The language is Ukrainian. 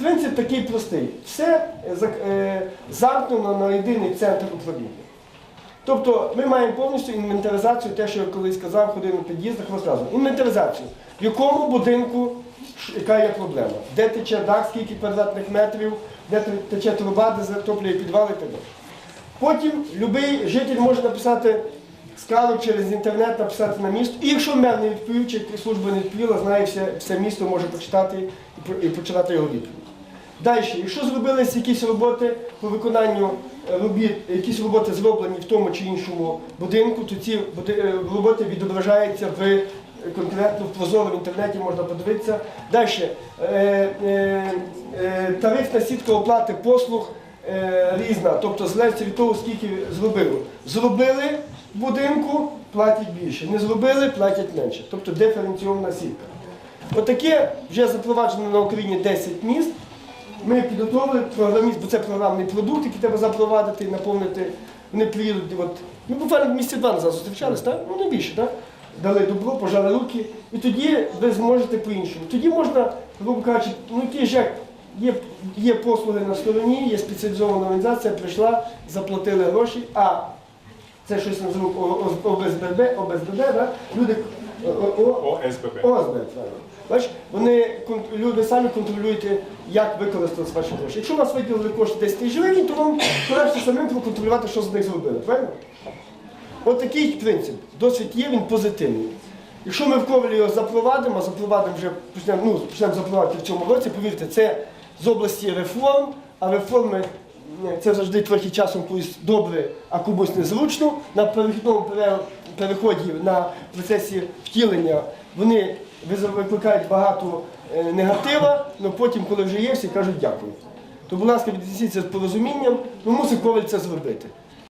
Принцип такий простий. Все е, е, замкнено на єдиний центр управління. Тобто ми маємо повністю інвентаризацію, те, що я колись сказав, ходив на під'їздах, розказував. Інвентаризацію. В якому будинку яка є проблема? Де тече дах, скільки квадратних метрів, де тече труба, де затоплює підвал і так далі. Потім будь-який житель може написати скаргу через інтернет, написати на місто. І якщо мер не відповів, чи служба не відповіла, знає все, все місто може почитати і почитати його відповідь. Далі, якщо зробилися якісь роботи по виконанню е, робіт, якісь роботи зроблені в тому чи іншому будинку, то ці е, роботи відображаються в е, конкретно в прозоро в інтернеті можна подивитися. Далі тарифна сітка оплати послуг різна, тобто залежить від того, скільки зробили. Зробили будинку, платять більше. Не зробили, платять менше. Тобто диференційована сітка. Отаке вже запроваджено на Україні 10 міст. Ми підготовили програміст, бо це програмний продукт, який треба запровадити, наповнити. Вони приїдуть, от, ну буквально місяці два назад зустрічались, так? Ну не більше, так? Дали добро, пожали руки, і тоді ви зможете по-іншому. Тоді можна, грубо кажучи, ну який ж як, є, є послуги на стороні, є спеціалізована організація, прийшла, заплатили гроші, а це щось називають ОБСББ, ОБСББ, да? люди ОСББ. ОСБ, правильно. Бачиш, вони люди самі контролюєте, як використати ваші гроші. Якщо у вас виділили кошти 10 тисяч гривень, то вам краще самим проконтролювати, що з них зробили. Правильно? От такий принцип. Досвід є, він позитивний. Якщо ми в Ковелі його запровадимо, а запровадимо вже почнемо, ну, почнемо запровадити в цьому році, повірте, це з області реформ, а реформи це завжди трохи часом колись добре, а комусь незручно. На перехідному переході на процесі втілення вони викликають багато е, негатива, але потім, коли вже є, всі кажуть дякую. То, будь ласка, віднесіться з порозумінням, ну мусить Коваль це зробити.